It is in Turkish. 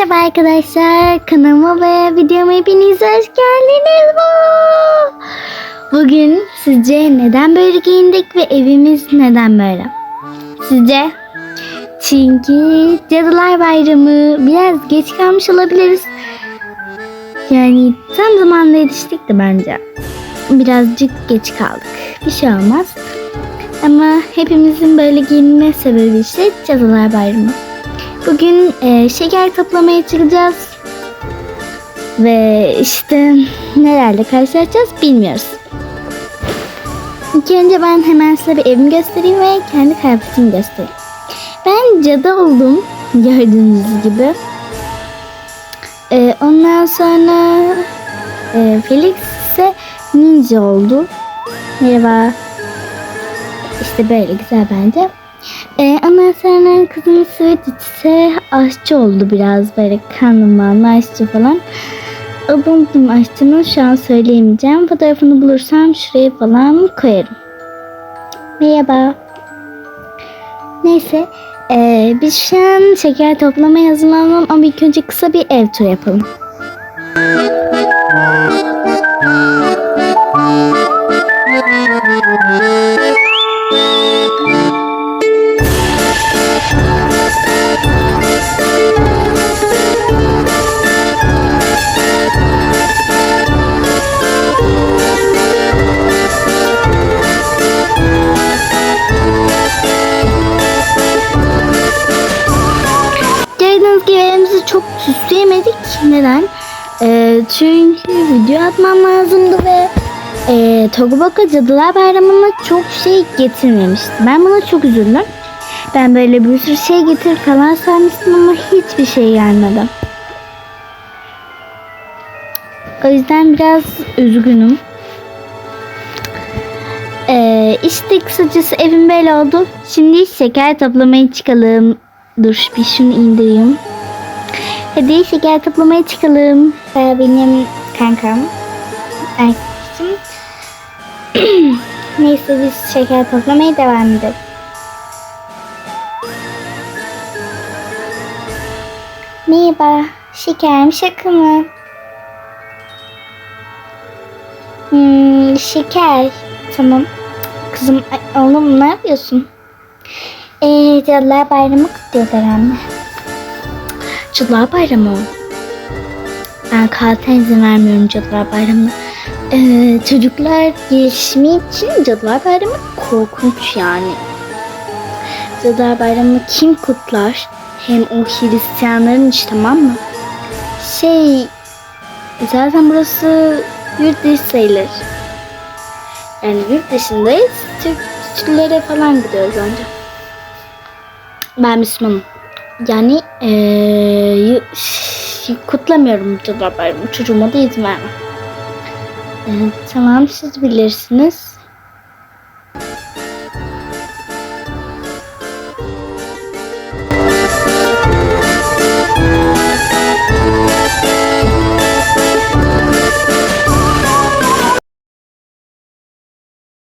Merhaba arkadaşlar. Kanalıma ve videoma hepiniz hoş geldiniz. Bugün sizce neden böyle giyindik ve evimiz neden böyle? Sizce? Çünkü Cadılar Bayramı biraz geç kalmış olabiliriz. Yani tam zamanında yetiştik de bence. Birazcık geç kaldık. Bir şey olmaz. Ama hepimizin böyle giyinme sebebi işte Cadılar Bayramı. Bugün e, şeker toplamaya çıkacağız. Ve işte nelerle karşılaşacağız bilmiyoruz. İlk önce ben hemen size bir evimi göstereyim ve kendi kıyafetimi göstereyim. Ben cadı oldum gördüğünüz gibi. E, ondan sonra e, Felix ise ninja oldu. Merhaba. İşte böyle güzel bence. Ee, ondan sonra kızım Swedish ise aşçı oldu biraz böyle kanlımanlı aşçı falan. Kim aşçının şu an söyleyemeyeceğim. Fotoğrafını bulursam şuraya falan koyarım. Merhaba. Neyse. ee, biz şu an şeker toplamaya hazırlanalım ama ilk önce kısa bir ev turu yapalım. Süsleyemedik. Neden? Ee, çünkü video atmam lazımdı ve e, Togoboka Cadılar Bayramı'na çok şey getirmemişti. Ben buna çok üzüldüm. Ben böyle bir sürü şey getir falan sanmıştım ama hiçbir şey gelmedi. O yüzden biraz üzgünüm. Ee, işte kısacası evim böyle oldu. Şimdi şeker toplamaya çıkalım. Dur bir şunu indireyim. Hadi şeker toplamaya çıkalım. Ee, benim kankam. Arkadaşım. Neyse biz şeker toplamaya devam edelim. Merhaba. Şeker mi şaka mı? Hmm, şeker. Tamam. Kızım oğlum ne yapıyorsun? Eee Cadılar Bayramı kutluyorlar anne. Cadılar Bayramı. Ben kalten izin vermiyorum Cadılar Bayramı'na. Ee, çocuklar gelişimi için Cadılar Bayramı korkunç yani. Cadılar Bayramı'nı kim kutlar? Hem o Hristiyanların işi tamam mı? Şey, zaten burası yurt dışı sayılır. Yani yurt dışındayız. Türklere falan gidiyoruz önce. Ben Müslümanım. Yani eee, ş- kutlamıyorum Cadılar Bayramı. Çocuğuma da izin vermem. Ee, tamam siz bilirsiniz.